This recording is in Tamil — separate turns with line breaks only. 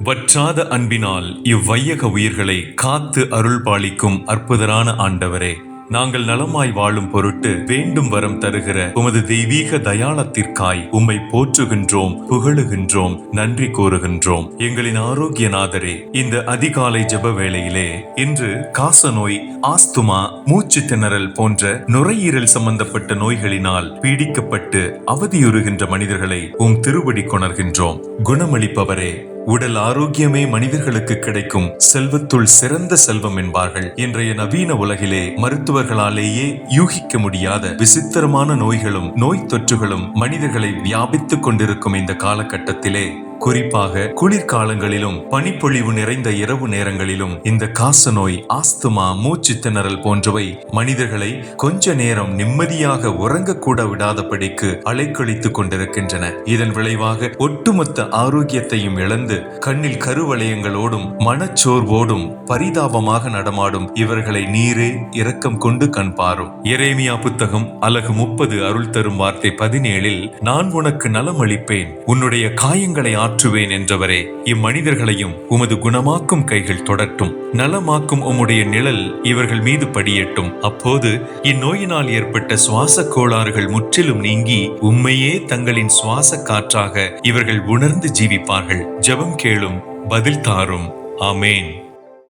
வற்றாத அன்பினால் இவ்வையக உயிர்களை காத்து அருள் பாலிக்கும் அற்புதரான ஆண்டவரே நாங்கள் நலமாய் வாழும் பொருட்டு வேண்டும் வரம் தருகிற உமது தெய்வீக தயாளத்திற்காய் உம்மை போற்றுகின்றோம் புகழுகின்றோம் நன்றி கூறுகின்றோம். எங்களின் ஆரோக்கியநாதரே இந்த அதிகாலை ஜப வேளையிலே இன்று காசநோய் ஆஸ்துமா மூச்சு திணறல் போன்ற நுரையீரல் சம்பந்தப்பட்ட நோய்களினால் பீடிக்கப்பட்டு அவதியுறுகின்ற மனிதர்களை உம் திருவடி கொணர்கின்றோம். குணமளிப்பவரே உடல் ஆரோக்கியமே மனிதர்களுக்கு கிடைக்கும் செல்வத்துள் சிறந்த செல்வம் என்பார்கள். இன்றைய நவீன உலகிலே மருத்துவர்களாலேயே யூகிக்க முடியாத விசித்திரமான நோய்களும் நோய் தொற்றுகளும் மனிதர்களை வியாபித்துக் கொண்டிருக்கும் இந்த காலகட்டத்திலே குறிப்பாக குளிர்காலங்களிலும் பனிப்பொழிவு நிறைந்த இரவு நேரங்களிலும் இந்த காசநோய் ஆஸ்துமா மூச்சு திணறல் போன்றவை மனிதர்களை கொஞ்ச நேரம் நிம்மதியாக உறங்கக்கூட விடாதபடிக்கு அலைக்கழித்துக் கொண்டிருக்கின்றன. இதன் விளைவாக ஒட்டுமொத்த ஆரோக்கியத்தையும் இழந்து கண்ணில் கருவளையங்களோடும் மனச்சோர்வோடும் பரிதாபமாக நடமாடும் இவர்களை நீரே இரக்கம் கொண்டு கண்பாரும் எரேமியா புத்தகம் அலகு முப்பது அருள் தரும் வார்த்தை பதினேழில் நான் உனக்கு நலம் அளிப்பேன் உன்னுடைய காயங்களை மாற்றுவேன் என்றவரே இம்மனிதர்களையும் உமது குணமாக்கும் கைகள் தொடட்டும். நலமாக்கும் உம்முடைய நிழல் இவர்கள் மீது படியட்டும். அப்போது இந்நோயினால் ஏற்பட்ட சுவாச கோளாறுகள் முற்றிலும் நீங்கி உம்மையே தங்களின் சுவாச காற்றாக இவர்கள் உணர்ந்து ஜீவிப்பார்கள். ஜெபம் கேளும் பதில் தாரும். ஆமேன்.